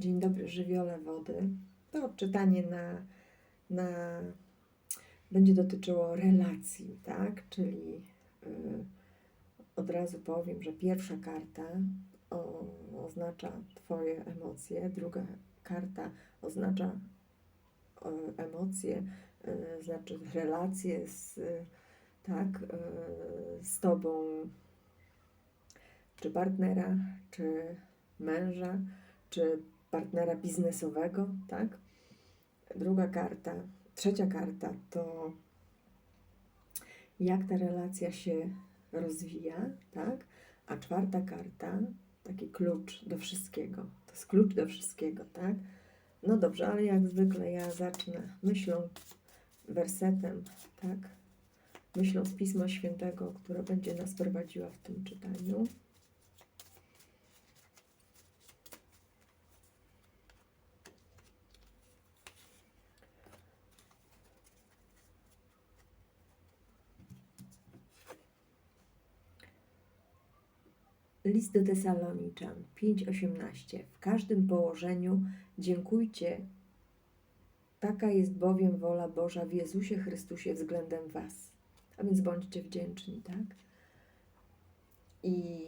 Dzień dobry, żywiole wody. To odczytanie na, na będzie dotyczyło relacji, tak? Czyli y, od razu powiem, że pierwsza karta o, oznacza Twoje emocje, druga karta oznacza y, emocje, y, znaczy relacje z, tak, z Tobą, czy partnera, czy męża, czy partnera biznesowego, tak? Druga karta, trzecia karta to jak ta relacja się rozwija, tak? A czwarta karta, taki klucz do wszystkiego. To jest klucz do wszystkiego, tak? No dobrze, ale jak zwykle ja zacznę myślą, wersetem, tak? Myślą z Pisma Świętego, która będzie nas prowadziła w tym czytaniu. List do Tesaloniczan 5:18. W każdym położeniu dziękujcie. Taka jest bowiem wola Boża w Jezusie Chrystusie względem Was. A więc bądźcie wdzięczni, tak? I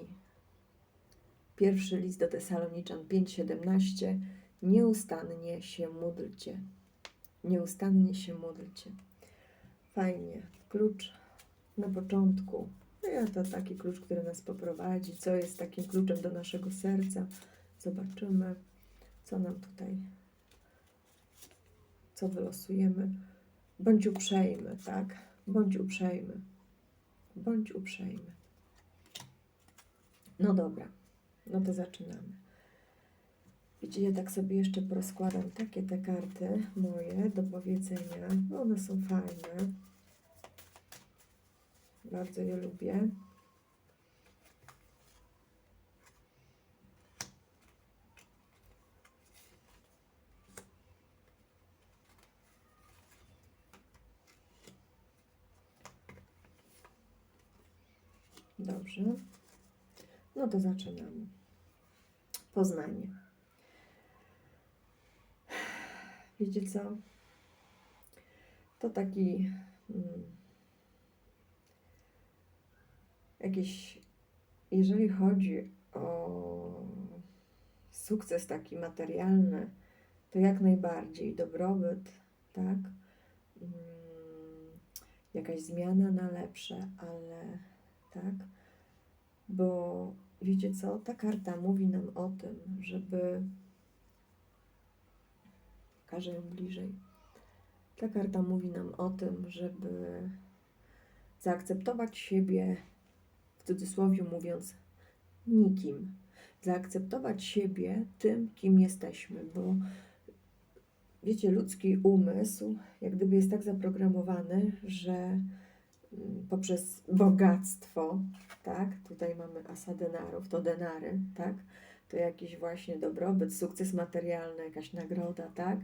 pierwszy list do Tesaloniczan 5:17. Nieustannie się módlcie. Nieustannie się módlcie. Fajnie. Klucz na początku no ja to taki klucz, który nas poprowadzi, co jest takim kluczem do naszego serca. Zobaczymy, co nam tutaj, co wylosujemy. Bądź uprzejmy, tak? Bądź uprzejmy. Bądź uprzejmy. No dobra, no to zaczynamy. Widzicie, ja tak sobie jeszcze porozkładam takie te karty moje do powiedzenia. One są fajne. Bardzo je lubię. Dobrze. No to zaczynamy. Poznanie. Wiecie co? To taki. Hmm, jakieś, jeżeli chodzi o sukces taki materialny, to jak najbardziej dobrobyt, tak? Mm, jakaś zmiana na lepsze, ale tak? Bo wiecie co? Ta karta mówi nam o tym, żeby. Pokażę ją bliżej. Ta karta mówi nam o tym, żeby zaakceptować siebie w cudzysłowie mówiąc, nikim. Zaakceptować siebie tym, kim jesteśmy, bo wiecie, ludzki umysł jak gdyby jest tak zaprogramowany, że mm, poprzez bogactwo, tak, tutaj mamy asa denarów, to denary, tak, to jakiś właśnie dobrobyt, sukces materialny, jakaś nagroda, tak,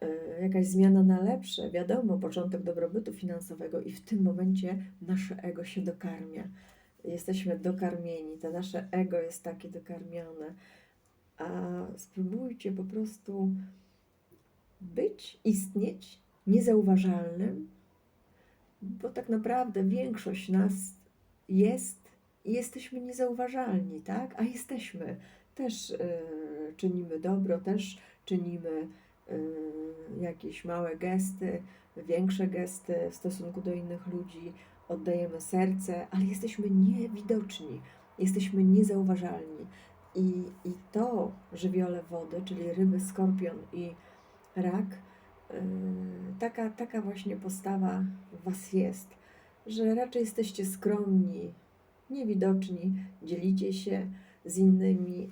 yy, jakaś zmiana na lepsze, wiadomo, początek dobrobytu finansowego i w tym momencie nasze ego się dokarmia jesteśmy dokarmieni, to nasze ego jest takie dokarmione. A spróbujcie po prostu być, istnieć niezauważalnym, bo tak naprawdę większość nas jest i jesteśmy niezauważalni, tak? A jesteśmy. Też y, czynimy dobro, też czynimy y, jakieś małe gesty, większe gesty w stosunku do innych ludzi, oddajemy serce, ale jesteśmy niewidoczni, jesteśmy niezauważalni. I, i to żywiole wody, czyli ryby, skorpion i rak, yy, taka, taka właśnie postawa Was jest, że raczej jesteście skromni, niewidoczni, dzielicie się z innymi,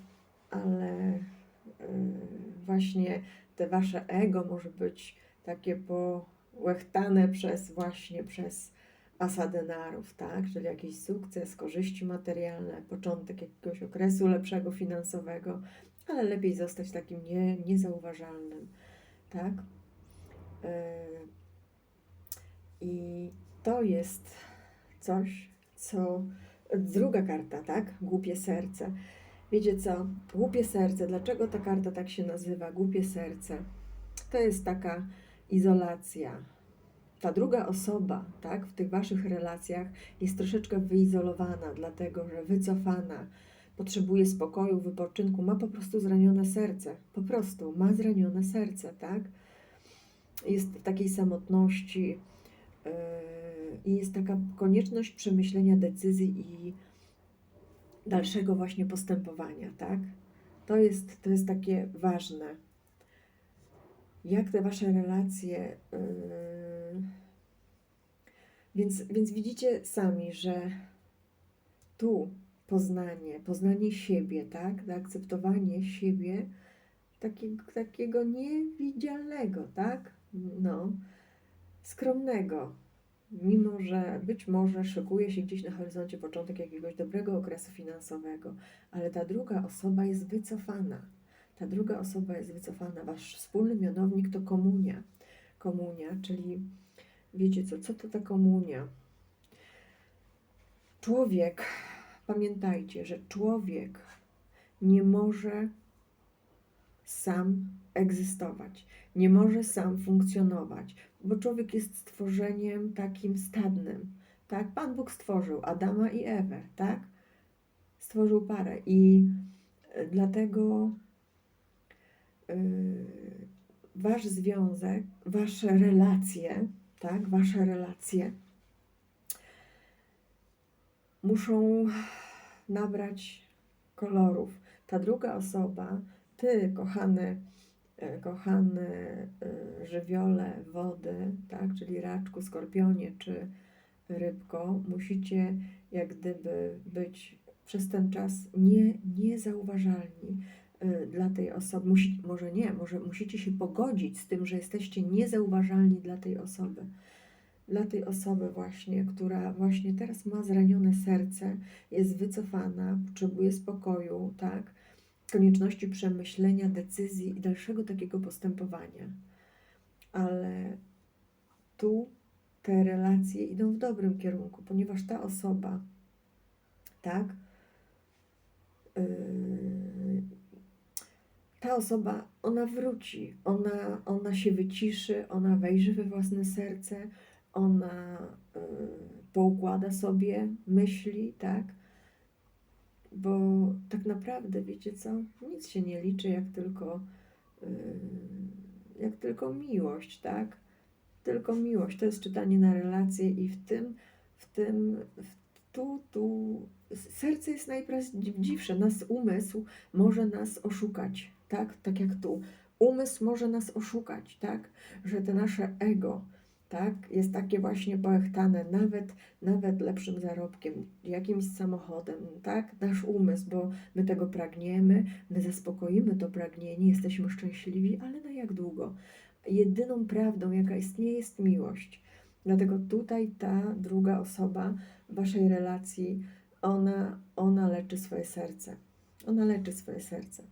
ale yy, właśnie te Wasze ego może być takie połechtane przez właśnie przez asa denarów, tak? Czyli jakiś sukces, korzyści materialne, początek jakiegoś okresu lepszego finansowego, ale lepiej zostać takim nie, niezauważalnym, tak? Yy, I to jest coś, co druga karta, tak? Głupie serce. Wiecie co? Głupie serce. Dlaczego ta karta tak się nazywa? Głupie serce. To jest taka izolacja. Ta druga osoba, tak, w tych waszych relacjach jest troszeczkę wyizolowana, dlatego że wycofana, potrzebuje spokoju, wypoczynku, ma po prostu zranione serce. Po prostu ma zranione serce, tak? Jest w takiej samotności yy, i jest taka konieczność przemyślenia decyzji i dalszego właśnie postępowania, tak? To jest, to jest takie ważne. Jak te wasze relacje. Yy... Więc, więc widzicie sami, że tu poznanie, poznanie siebie, tak? Zaakceptowanie siebie takiego, takiego niewidzialnego, tak? No, skromnego, mimo że być może szykuje się gdzieś na horyzoncie początek jakiegoś dobrego okresu finansowego, ale ta druga osoba jest wycofana. Ta druga osoba jest wycofana. Wasz wspólny mianownik to komunia. Komunia, czyli wiecie co, co to ta komunia? Człowiek, pamiętajcie, że człowiek nie może sam egzystować, nie może sam funkcjonować, bo człowiek jest stworzeniem takim stadnym. Tak? Pan Bóg stworzył Adama i Ewę, tak? Stworzył parę i dlatego yy, wasz związek, wasze relacje, tak? Wasze relacje muszą nabrać kolorów. Ta druga osoba, ty, kochany, E, kochane e, żywiole wody, tak, czyli raczku, skorpionie czy rybko, musicie jak gdyby być przez ten czas nie, niezauważalni dla tej osoby. Musi, może nie, może musicie się pogodzić z tym, że jesteście niezauważalni dla tej osoby. Dla tej osoby właśnie, która właśnie teraz ma zranione serce, jest wycofana, potrzebuje spokoju, tak? konieczności przemyślenia decyzji i dalszego takiego postępowania. Ale tu te relacje idą w dobrym kierunku, ponieważ ta osoba, tak, yy, ta osoba, ona wróci, ona, ona się wyciszy, ona wejrzy we własne serce, ona yy, poukłada sobie myśli, tak, bo tak naprawdę, wiecie co, nic się nie liczy jak tylko, yy, jak tylko miłość, tak? Tylko miłość. To jest czytanie na relacje i w tym, w tym, w, tu, tu, serce jest najprawdziwsze. Nas umysł może nas oszukać, tak? Tak jak tu. Umysł może nas oszukać, tak? Że te nasze ego, tak? Jest takie właśnie poechtane, nawet, nawet lepszym zarobkiem, jakimś samochodem, tak? Nasz umysł, bo my tego pragniemy, my zaspokoimy to pragnienie, jesteśmy szczęśliwi, ale na jak długo? Jedyną prawdą, jaka istnieje, jest miłość. Dlatego tutaj ta druga osoba w waszej relacji, ona, ona leczy swoje serce. Ona leczy swoje serce.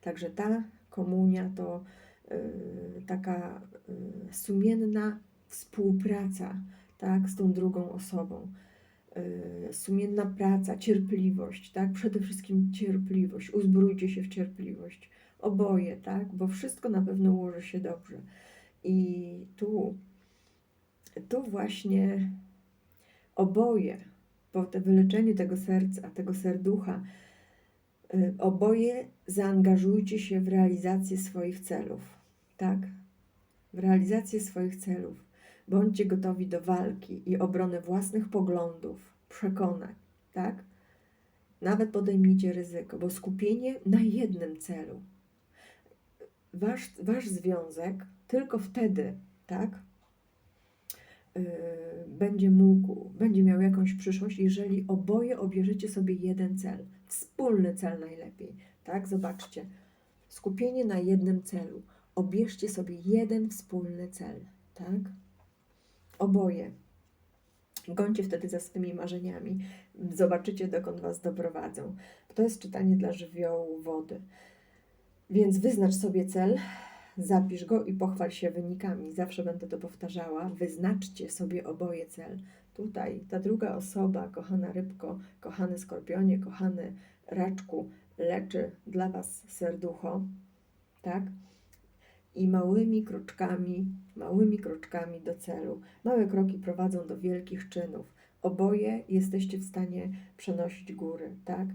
Także ta komunia to Y, taka y, sumienna współpraca tak, z tą drugą osobą. Y, sumienna praca, cierpliwość, tak? Przede wszystkim cierpliwość. Uzbrójcie się w cierpliwość. Oboje, tak? Bo wszystko na pewno ułoży się dobrze. I tu, tu właśnie oboje, po te wyleczenie tego serca, tego serducha, oboje zaangażujcie się w realizację swoich celów tak, w realizację swoich celów. Bądźcie gotowi do walki i obrony własnych poglądów, przekonań, tak? Nawet podejmijcie ryzyko, bo skupienie na jednym celu. Wasz, wasz związek tylko wtedy, tak, yy, będzie mógł, będzie miał jakąś przyszłość, jeżeli oboje obierzecie sobie jeden cel, wspólny cel najlepiej, tak? Zobaczcie, skupienie na jednym celu obierzcie sobie jeden wspólny cel, tak? Oboje. Gońcie wtedy za swymi marzeniami. Zobaczycie, dokąd Was doprowadzą. To jest czytanie dla żywiołu wody. Więc wyznacz sobie cel, zapisz go i pochwal się wynikami. Zawsze będę to powtarzała. Wyznaczcie sobie oboje cel. Tutaj ta druga osoba, kochana rybko, kochany skorpionie, kochany raczku leczy dla Was serducho, tak? I małymi kroczkami, małymi kroczkami do celu. Małe kroki prowadzą do wielkich czynów. Oboje jesteście w stanie przenosić góry, tak?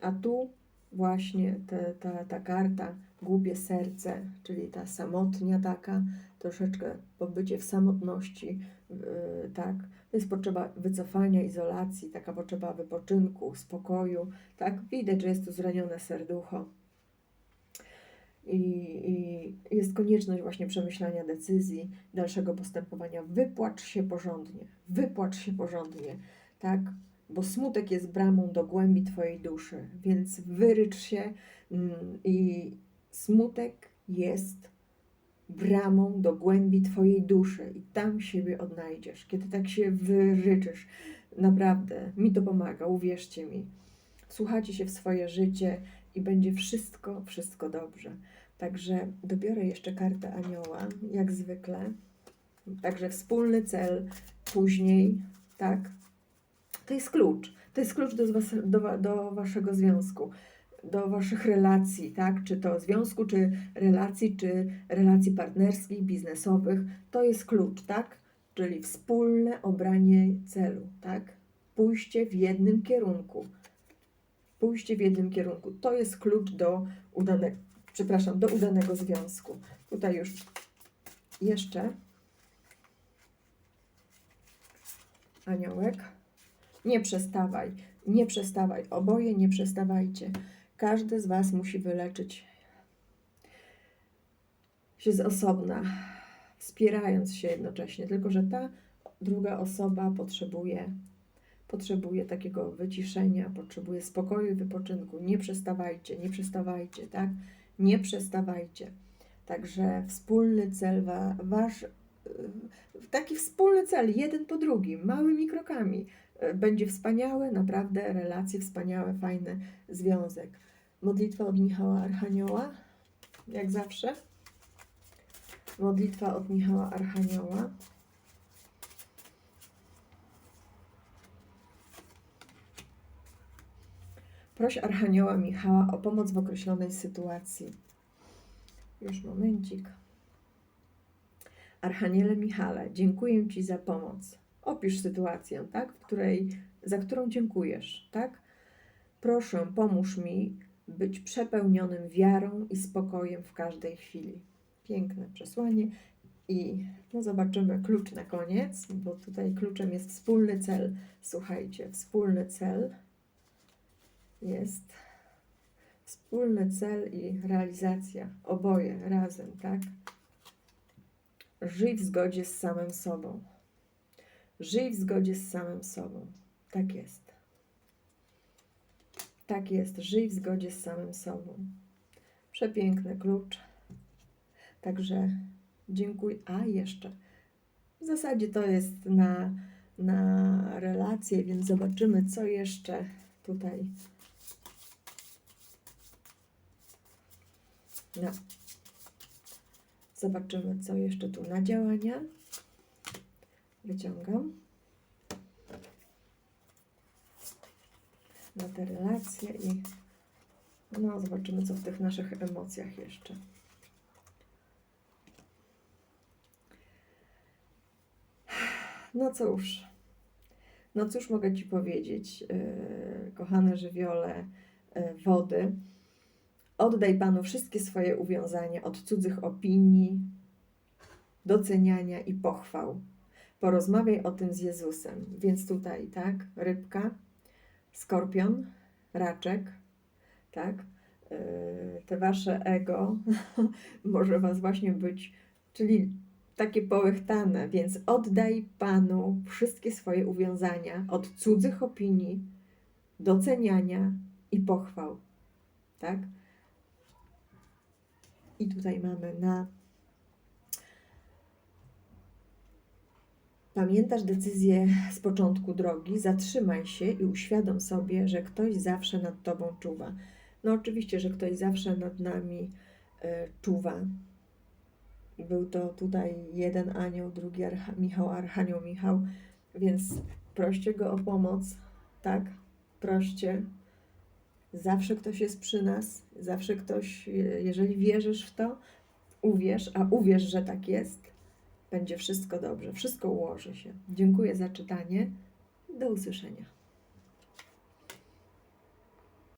A tu właśnie te, ta, ta karta, głupie serce, czyli ta samotnia taka, troszeczkę pobycie w samotności, yy, tak? To jest potrzeba wycofania, izolacji, taka potrzeba wypoczynku, spokoju, tak? Widać, że jest tu zranione serducho. I, I jest konieczność właśnie przemyślania decyzji, dalszego postępowania. Wypłacz się porządnie, wypłacz się porządnie, tak? Bo smutek jest bramą do głębi Twojej duszy, więc wyrycz się mm, i smutek jest bramą do głębi Twojej duszy i tam siebie odnajdziesz. Kiedy tak się wyryczysz, naprawdę mi to pomaga, uwierzcie mi. Słuchacie się w swoje życie i będzie wszystko, wszystko dobrze. Także dobiorę jeszcze kartę anioła, jak zwykle. Także wspólny cel później, tak? To jest klucz. To jest klucz do, do, do waszego związku, do waszych relacji, tak? Czy to związku, czy relacji, czy relacji partnerskich, biznesowych. To jest klucz, tak? Czyli wspólne obranie celu, tak? Pójście w jednym kierunku. Pójście w jednym kierunku. To jest klucz do udanego, przepraszam, do udanego związku. Tutaj już jeszcze aniołek. Nie przestawaj, nie przestawaj. Oboje nie przestawajcie. Każdy z Was musi wyleczyć się z osobna, wspierając się jednocześnie. Tylko, że ta druga osoba potrzebuje, potrzebuje takiego wyciszenia, potrzebuje spokoju i wypoczynku. Nie przestawajcie, nie przestawajcie, tak? Nie przestawajcie. Także wspólny cel, wa, wasz, y, taki wspólny cel, jeden po drugim, małymi krokami. Y, Będzie wspaniałe, naprawdę relacje, wspaniałe, fajny związek. Modlitwa od Michała Archanioła, jak zawsze. Modlitwa od Michała Archanioła. Proś Archanioła Michała o pomoc w określonej sytuacji. Już momencik. Archaniele Michale, dziękuję Ci za pomoc. Opisz sytuację, tak, w której, za którą dziękujesz, tak? Proszę, pomóż mi być przepełnionym wiarą i spokojem w każdej chwili. Piękne przesłanie. I no zobaczymy klucz na koniec, bo tutaj kluczem jest wspólny cel. Słuchajcie, wspólny cel jest wspólny cel i realizacja. Oboje razem, tak? Żyj w zgodzie z samym sobą. Żyj w zgodzie z samym sobą. Tak jest. Tak jest. Żyj w zgodzie z samym sobą. Przepiękny klucz. Także dziękuję. A jeszcze. W zasadzie to jest na, na relacje, więc zobaczymy, co jeszcze tutaj. No. Zobaczymy, co jeszcze tu na działania. Wyciągam. Na te relacje i no, zobaczymy, co w tych naszych emocjach jeszcze. No cóż, no cóż mogę Ci powiedzieć, yy, kochane żywiole yy, wody. Oddaj Panu wszystkie swoje uwiązania od cudzych opinii, doceniania i pochwał. Porozmawiaj o tym z Jezusem. Więc tutaj, tak, rybka, skorpion, raczek, tak, yy, te wasze ego może was właśnie być, czyli takie połechtane, więc oddaj Panu wszystkie swoje uwiązania od cudzych opinii, doceniania i pochwał, tak? I tutaj mamy na. Pamiętasz decyzję z początku drogi? Zatrzymaj się i uświadom sobie, że ktoś zawsze nad tobą czuwa. No, oczywiście, że ktoś zawsze nad nami y, czuwa. Był to tutaj jeden anioł, drugi archa, Michał, Archanioł Michał, więc proście go o pomoc, tak? Proście Zawsze ktoś jest przy nas, zawsze ktoś, je- jeżeli wierzysz w to, uwierz, a uwierz, że tak jest, będzie wszystko dobrze, wszystko ułoży się. Dziękuję za czytanie. Do usłyszenia.